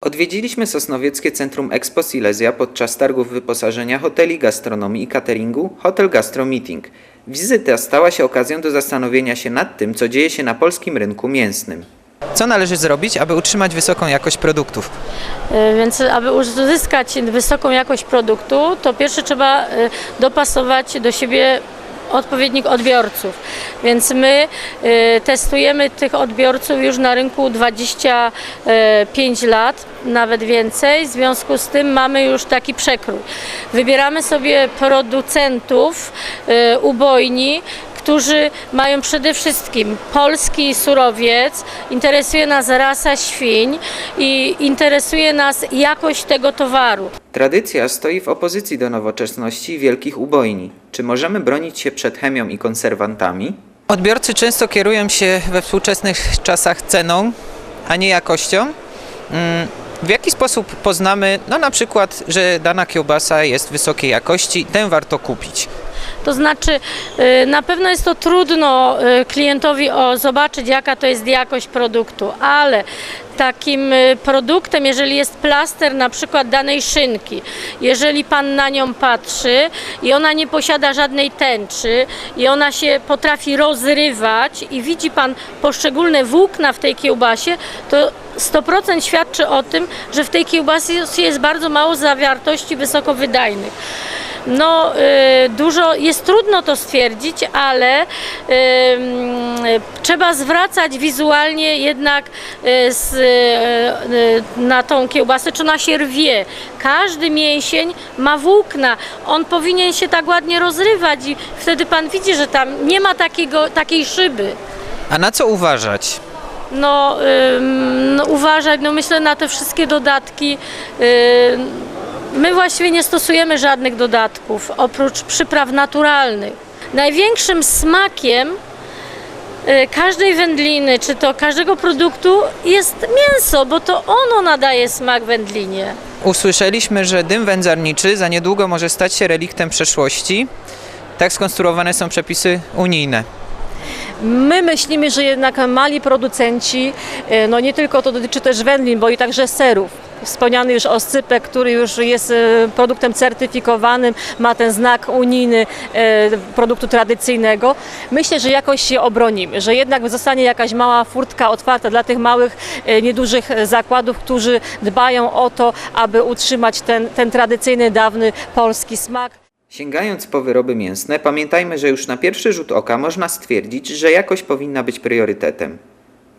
Odwiedziliśmy Sosnowieckie Centrum Expo Silesia podczas targów wyposażenia hoteli, gastronomii i cateringu Hotel Gastro Meeting. Wizyta stała się okazją do zastanowienia się nad tym, co dzieje się na polskim rynku mięsnym. Co należy zrobić, aby utrzymać wysoką jakość produktów? E, Więc aby uzyskać wysoką jakość produktu, to pierwsze trzeba e, dopasować do siebie odpowiednich odbiorców. Więc my e, testujemy tych odbiorców już na rynku 25 lat, nawet więcej. W związku z tym mamy już taki przekrój. Wybieramy sobie producentów e, ubojni, którzy mają przede wszystkim polski surowiec, interesuje nas rasa świń i interesuje nas jakość tego towaru. Tradycja stoi w opozycji do nowoczesności i wielkich ubojni. Czy możemy bronić się przed chemią i konserwantami? Odbiorcy często kierują się we współczesnych czasach ceną, a nie jakością. Mm, W jaki sposób poznamy, no na przykład, że dana kiełbasa jest wysokiej jakości, tę warto kupić? To znaczy, y, na pewno jest to trudno y, klientowi zobaczyć, jaka to jest jakość produktu, ale takim y, produktem, jeżeli jest plaster na przykład danej szynki, jeżeli pan na nią patrzy i ona nie posiada żadnej tęczy i ona się potrafi rozrywać i widzi pan poszczególne włókna w tej kiełbasie, to 100% świadczy o tym, że w tej kiełbasie jest bardzo mało zawartości wysokowydajnych. No, y, dużo, jest trudno to stwierdzić, ale y, trzeba zwracać wizualnie jednak y, z, na tą kiełbasę, czy ona się rwie. Każdy mięsień ma włókna, on powinien się tak ładnie rozrywać i wtedy pan widzi, że tam nie ma takiego, takiej szyby. A na co uważać? No, no uważać, no myślę na te wszystkie dodatki. My właściwie nie stosujemy żadnych dodatków, oprócz przypraw naturalnych. Największym smakiem y, każdej wędliny, czy to każdego produktu jest mięso, bo to ono nadaje smak wędlinie. Usłyszeliśmy, że dym wędzarniczy za niedługo może stać się reliktem przeszłości. Tak skonstruowane są przepisy unijne. My myślimy, że jednak mali producenci, e, no nie tylko to dotyczy też wędlin, bo i także serów. Wspomniany już oscypek, który już jest e, produktem certyfikowanym, ma ten znak unijny e, produktu tradycyjnego. Myślę, że jakoś się obronimy, że jednak zostanie jakaś mała furtka otwarta dla tych małych, e, niedużych zakładów, którzy dbają o to, aby utrzymać ten, ten tradycyjny, dawny polski smak. Sięgając po wyroby mięsne, pamiętajmy, że już na pierwszy rzut oka można stwierdzić, że jakość powinna być priorytetem.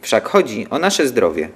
Wszak chodzi o nasze zdrowie.